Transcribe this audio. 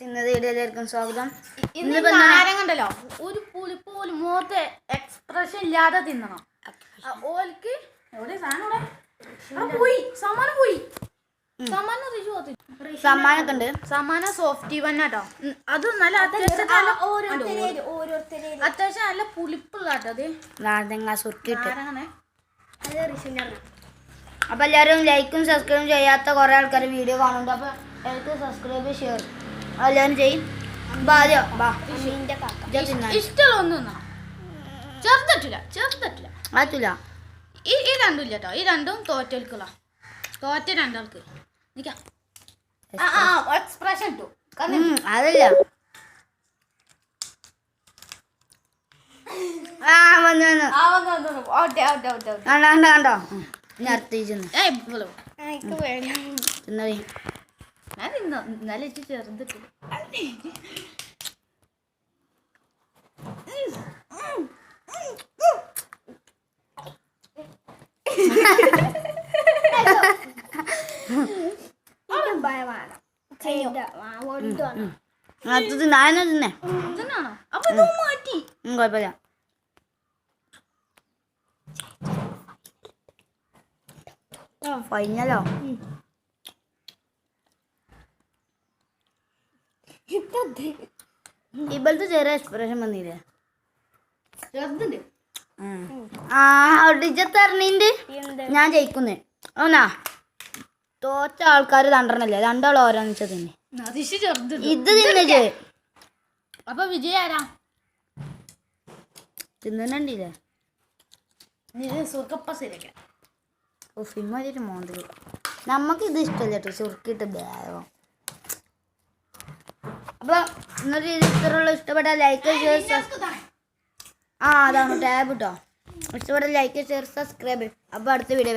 വീഡിയോയിലേക്കും സ്വാഗതം. ഇന്ന്? നാരങ്ങ ഉണ്ടല്ലോ ഒരു പുളി പോലും മുഖത്ത് എക്സ്പ്രഷൻ ഇല്ലാതെ തിന്നണം. ഓൽക്ക് എവിടെ സാധനം പോയി. സമ്മാനം പോയി. സമ്മാനം റിജു അത്. സമ്മാനമൊക്കെ ഉണ്ട് സമ്മാനം സോഫ്റ്റ് വന്നാട്ടോ അത് നല്ല അത്യാവശ്യം നല്ല അത്യാവശ്യം നല്ല പുളിപ്പുള്ള കേട്ടോ അത്. നാരങ്ങ സുർക്കിട്ട്. അപ്പൊ എല്ലാവരും ലൈക്കും സബ്സ്ക്രൈബും ചെയ്യാത്ത കുറെ ആൾക്കാർ വീഡിയോ കാണുന്നുണ്ട്. അപ്പൊ എനിക്ക് സബ്സ്ക്രൈബ് ഷെയർ എല്ലാവരും ചെയ്യും. ചെറുതട്ടില്ല ചെറുതട്ടില്ല. പറ്റില്ല ഈ ഈ രണ്ടും ഇല്ല കേട്ടോ ഈ രണ്ടും തോറ്റൽക്കുള്ള തോറ്റ രണ്ടാൾക്ക്. നിക്കാം. എക്സ്പ്രഷൻ ഇട്ടു. അതല്ല. ആ വന്നു വന്നു. കണ്ടോ. തിന്നറി തിന്നോ ഇന്നലെ ഇച്ചി ചെറുതിട്ടില്ല അടുത്ത് തിന്നാനോ തിന്നേ. മാറ്റി. കുഴപ്പമില്ല കഴിഞ്ഞല്ലോ ഇപ്പോഴത്തെ ചെറിയ എക്സ്പ്രഷൻ വന്നില്ലേ. ആ. ഞാൻ ജയിക്കുന്നേ. ഓനാ തോറ്റ ആൾക്കാർ തണ്ടണല്ലേ രണ്ടാളും ഓരോന്ന് വെച്ചാൽ തിന്നെ. ഇത് തിന്നെ അപ്പൊ വിജയ ആരാ? ശരിയാക്കാം. ഓ മോന്തൽ നമുക്ക് ഇത് ഇഷ്ടമല്ല കേട്ടോ ബേവോ അപ്പൊ ഇന്നത്തെ ഇത് ഇത്രയുള്ള. ഇഷ്ടപ്പെട്ട ലൈക്ക് ഷെയർ സബ്സ്ക്രൈബ് ആ അതാണ് ടാബ് കേട്ടോ ഇഷ്ടപ്പെട്ട ലൈക്ക് ഷെയർ സബ്സ്ക്രൈബ് അപ്പോൾ അടുത്ത വീഡിയോ